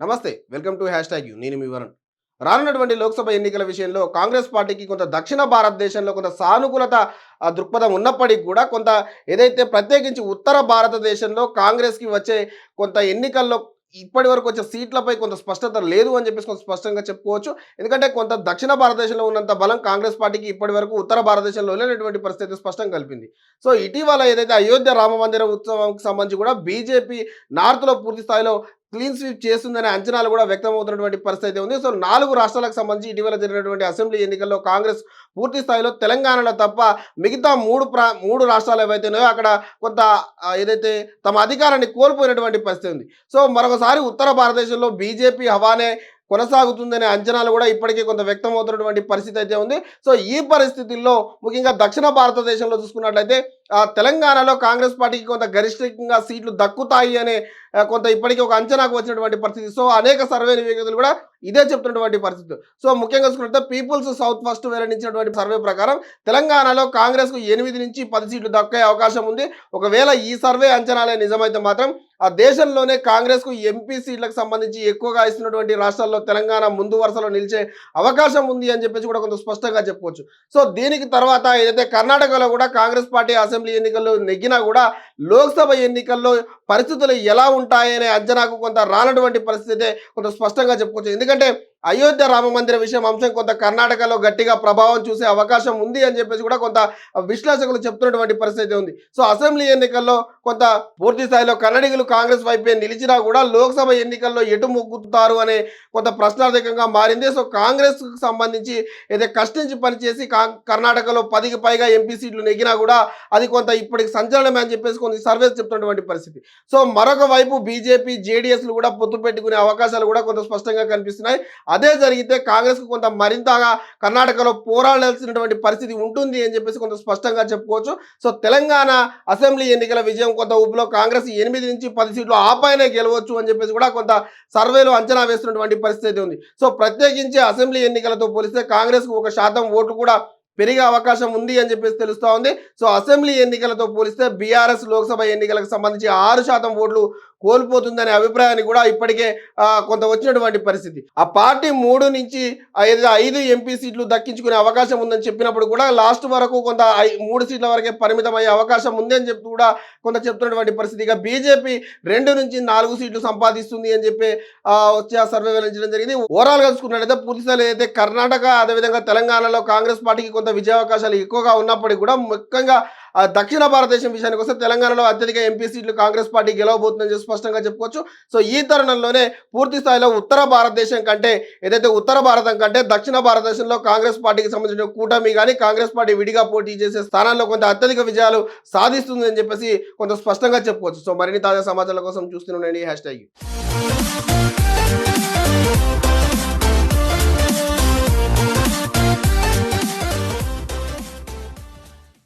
నమస్తే welcome to hashtag you. నేను మీ వరుణ్. రానున్నటువంటి లోక్సభ ఎన్నికల విషయంలో కాంగ్రెస్ పార్టీకి కొంత దక్షిణ భారతదేశంలో కొంత సానుకూలత దృక్పథం ఉన్నప్పటికీ కూడా కొంత ఏదైతే ప్రత్యేకించి ఉత్తర భారతదేశంలో కాంగ్రెస్కి వచ్చే కొంత ఎన్నికల్లో ఇప్పటి వరకు వచ్చే సీట్లపై కొంత స్పష్టత లేదు అని చెప్పేసి కొంత స్పష్టంగా చెప్పుకోవచ్చు. ఎందుకంటే కొంత దక్షిణ భారతదేశంలో ఉన్నంత బలం కాంగ్రెస్ పార్టీకి ఇప్పటి వరకు ఉత్తర భారతదేశంలో లేనటువంటి పరిస్థితి స్పష్టం కలిపింది. సో ఇటీవల ఏదైతే అయోధ్య రామ మందిర ఉత్సవంకి సంబంధించి కూడా బీజేపీ నార్త్లో పూర్తి స్థాయిలో క్లీన్ స్వీప్ చేస్తుందనే అంచనాలు కూడా వ్యక్తమవుతున్నటువంటి పరిస్థితి అయితే ఉంది. సో నాలుగు రాష్ట్రాలకు సంబంధించి ఇటీవల జరిగినటువంటి అసెంబ్లీ ఎన్నికల్లో కాంగ్రెస్ పూర్తి స్థాయిలో తెలంగాణలో తప్ప మిగతా మూడు ప్రా మూడు రాష్ట్రాలు ఏవైతే ఉన్నాయో అక్కడ కొంత ఏదైతే తమ అధికారాన్ని కోల్పోయినటువంటి పరిస్థితి ఉంది. సో మరొకసారి ఉత్తర భారతదేశంలో బీజేపీ హవానే కొనసాగుతుందనే అంచనాలు కూడా ఇప్పటికే కొంత వ్యక్తమవుతున్నటువంటి పరిస్థితి అయితే ఉంది. సో ఈ పరిస్థితుల్లో ముఖ్యంగా దక్షిణ భారతదేశంలో చూసుకున్నట్లయితే తెలంగాణలో కాంగ్రెస్ పార్టీకి కొంత గరిష్టంగా సీట్లు దక్కుతాయి అనే కొంత ఇప్పటికీ ఒక అంచనాకు వచ్చినటువంటి పరిస్థితి. సో అనేక సర్వే నివేదికలు కూడా ఇదే చెప్తున్నటువంటి పరిస్థితి. సో ముఖ్యంగా చూసుకుంటే పీపుల్స్ సౌత్ ఫస్ట్ వెల్లడించినటువంటి సర్వే ప్రకారం తెలంగాణలో కాంగ్రెస్కు ఎనిమిది నుంచి పది సీట్లు దక్కే అవకాశం ఉంది. ఒకవేళ ఈ సర్వే అంచనాలే నిజమైతే మాత్రం ఆ దేశంలోనే కాంగ్రెస్కు ఎంపీ సీట్లకు సంబంధించి ఎక్కువగా ఇస్తున్నటువంటి రాష్ట్రాల్లో తెలంగాణ ముందు వరుసలో నిలిచే అవకాశం ఉంది అని చెప్పేసి కూడా కొంత స్పష్టంగా చెప్పుకోవచ్చు. సో దీనికి తర్వాత ఏదైతే కర్ణాటకలో కూడా కాంగ్రెస్ పార్టీ అసెంబ్లీ ఎన్నికల్లో నెగ్గినా కూడా లోక్సభ ఎన్నికల్లో పరిస్థితులు ఎలా ఉంటాయనే అంచనాకు కొంత రానటువంటి పరిస్థితి కొంత స్పష్టంగా చెప్పుకోవచ్చు. ఎందుకంటే అయోధ్య రామ మందిర విషయం అంశం కొంత కర్ణాటకలో గట్టిగా ప్రభావం చూసే అవకాశం ఉంది అని చెప్పేసి కూడా కొంత విశ్లేషకులు చెప్తున్నటువంటి పరిస్థితి ఉంది. సో అసెంబ్లీ ఎన్నికల్లో కొంత పూర్తి స్థాయిలో కన్నడిగులు కాంగ్రెస్ వైపే నిలిచినా కూడా లోక్సభ ఎన్నికల్లో ఎటు మొగ్గుతారు అనే కొంత ప్రశ్నార్థకంగా మారింది. సో కాంగ్రెస్కు సంబంధించి ఏదైతే కష్టించి పనిచేసి కా- కర్ణాటకలో పదికి పైగా ఎంపీ సీట్లు నెగ్గినా కూడా అది కొంత ఇప్పటికి సంచలనమే అని చెప్పేసి కొన్ని సర్వేస్ చెప్తున్నటువంటి పరిస్థితి. సో మరొక వైపు బీజేపీ జేడీఎస్లు కూడా పొత్తు పెట్టుకునే అవకాశాలు కూడా కొంత స్పష్టంగా కనిపిస్తున్నాయి. అదే జరిగితే కాంగ్రెస్కు కొంత మరింతగా కర్ణాటకలో పోరాడాల్సినటువంటి పరిస్థితి ఉంటుంది అని చెప్పేసి కొంత స్పష్టంగా చెప్పుకోవచ్చు. సో తెలంగాణ అసెంబ్లీ ఎన్నికల విజయం కొంత ఊపులో కాంగ్రెస్ ఎనిమిది నుంచి పది సీట్లు ఆపైనే గెలవచ్చు అని చెప్పేసి కూడా కొంత సర్వేలో అంచనా వేస్తున్నటువంటి పరిస్థితి ఉంది. సో ప్రత్యేకించి అసెంబ్లీ ఎన్నికలతో పోలిస్తే కాంగ్రెస్కు ఒక శాతం ఓట్లు కూడా పెరిగే అవకాశం ఉంది అని చెప్పేసి తెలుస్తూ ఉంది. సో అసెంబ్లీ ఎన్నికలతో పోలిస్తే బీఆర్ఎస్ లోక్సభ ఎన్నికలకు సంబంధించి ఆరు శాతం ఓట్లు కోల్పోతుందనే అభిప్రాయాన్ని కూడా ఇప్పటికే కొంత వచ్చినటువంటి పరిస్థితి. ఆ పార్టీ మూడు నుంచి ఐదు ఐదు ఎంపీ సీట్లు దక్కించుకునే అవకాశం ఉందని చెప్పినప్పుడు కూడా లాస్ట్ వరకు కొంత ఐ- మూడు సీట్ల వరకే పరిమితం అయ్యే అవకాశం ఉంది అని చెప్తూ కూడా కొంత చెప్తున్నటువంటి పరిస్థితి. ఇక బీజేపీ రెండు నుంచి నాలుగు సీట్లు సంపాదిస్తుంది అని చెప్పి ఆ, వచ్చే సర్వే వెల్లడించడం జరిగింది. ఓవరాల్గా చూసుకున్నట్లయితే పూర్తిస్థాయిలో ఏదైతే అయితే కర్ణాటక అదేవిధంగా తెలంగాణలో కాంగ్రెస్ పార్టీకి కొంత విజయావకాశాలు ఎక్కువగా ఉన్నప్పటికీ కూడా ముఖ్యంగా దక్షిణ భారతదేశం విషయానికి వస్తే తెలంగాణలో అత్యధిక ఎంపీ సీట్లు కాంగ్రెస్ పార్టీ గెలవబోతుందని చెప్పి స్పష్టంగా చెప్పుకోవచ్చు. సో ఈ తరుణంలోనే పూర్తి స్థాయిలో ఉత్తర భారతదేశం కంటే ఏదైతే ఉత్తర భారతం కంటే దక్షిణ భారతదేశంలో కాంగ్రెస్ పార్టీకి సంబంధించిన కూటమి కానీ కాంగ్రెస్ పార్టీ విడిగా పోటీ చేసే స్థానాల్లో కొంత అత్యధిక విజయాలు సాధిస్తుందని చెప్పేసి కొంత స్పష్టంగా చెప్పుకోవచ్చు. సో మరిన్ని తాజా సమాచారాల కోసం చూస్తూనే హ్యాష్ ట్యాగ్